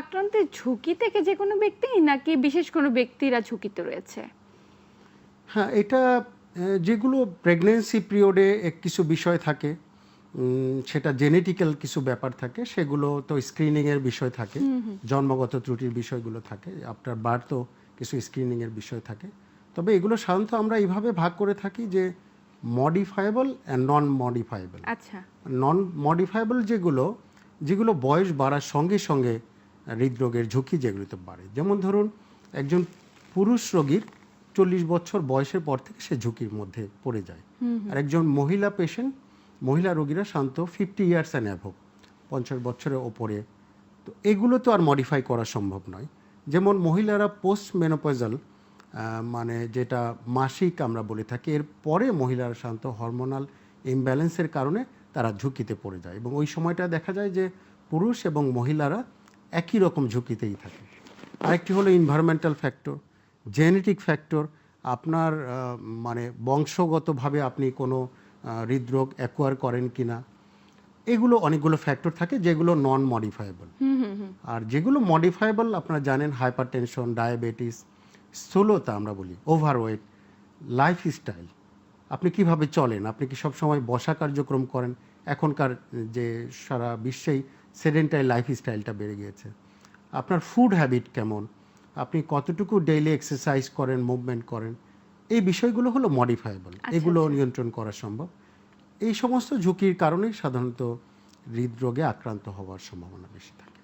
আক্রান্তের ঝুঁকি থেকে যে কোনো ব্যক্তি নাকি বিশেষ কোনো ব্যক্তিরা ঝুঁকিতে রয়েছে? হ্যাঁ এটা যেগুলো প্রেগনেন্সি পিরিয়ডে কিছু বিষয় থাকে সেটা জেনেটিক্যাল কিছু ব্যাপার থাকে সেগুলো তো স্ক্রিনিংয়ের বিষয় থাকে জন্মগত ত্রুটির বিষয়গুলো থাকে আপনার বার্থও কিছু স্ক্রিনিংয়ের বিষয় থাকে। তবে এগুলো সাধারণত আমরা এইভাবে ভাগ করে থাকি যে মডিফায়েবল অ্যান্ড নন মডিফায়েবল আচ্ছা। নন মডিফায়েবল যেগুলো যেগুলো বয়স বাড়ার সঙ্গে সঙ্গে হৃদরোগের ঝুঁকি যেগুলোতে বাড়ে। যেমন ধরুন একজন পুরুষ রোগীর চল্লিশ বছর বয়সের পর থেকে সে ঝুঁকির মধ্যে পড়ে যায়। আর একজন মহিলা পেশেন্ট মহিলা রোগীরা শান্ত ফিফটি ইয়ার্স অ্যান্ড অ্যাভব পঞ্চাশ বছরের ওপরে। তো এগুলো তো আর মডিফাই করা সম্ভব নয়। যেমন মহিলারা পোস্ট মেনোপজাল মানে যেটা মাসিক আমরা বলে থাকি এর পরে মহিলারা শান্ত হরমোনাল ইমব্যালেন্সের কারণে তারা ঝুঁকিতে পড়ে যায়। এবং ওই সময়টা দেখা যায় যে পুরুষ এবং মহিলারা একই রকম ঝুঁকিতেই থাকে। আরেকটি হলো ইনভায়রনমেন্টাল ফ্যাক্টর জেনেটিক ফ্যাক্টর আপনার মানে বংশগতভাবে আপনি কোনো হৃদরোগ অ্যাকোয়ার করেন কিনা এগুলো অনেকগুলো ফ্যাক্টর থাকে যেগুলো নন মডিফায়েবল হুম হুম হুম। আর যেগুলো মডিফায়েবল আপনারা জানেন হাইপারটেনশন ডায়াবেটিস স্থূলতা আমরা বলি ওভারওয়েট লাইফস্টাইল আপনি কীভাবে চলেন? আপনি কি সব সময় বসা কার্যক্রম করেন? এখনকার যে সারা বিশ্বেই সেডেন্টারি লাইফস্টাইলটা বেড়ে গিয়েছে। আপনার ফুড হ্যাবিট কেমন? আপনি কতটুকু ডেইলি এক্সারসাইজ করেন মুভমেন্ট করেন? এই বিষয়গুলো হলো মডিফায়েবল এগুলো নিয়ন্ত্রণ করা সম্ভব। এই সমস্ত ঝুঁকির কারণেই সাধারণত হৃদরোগে আক্রান্ত হওয়ার সম্ভাবনা বেশি থাকে।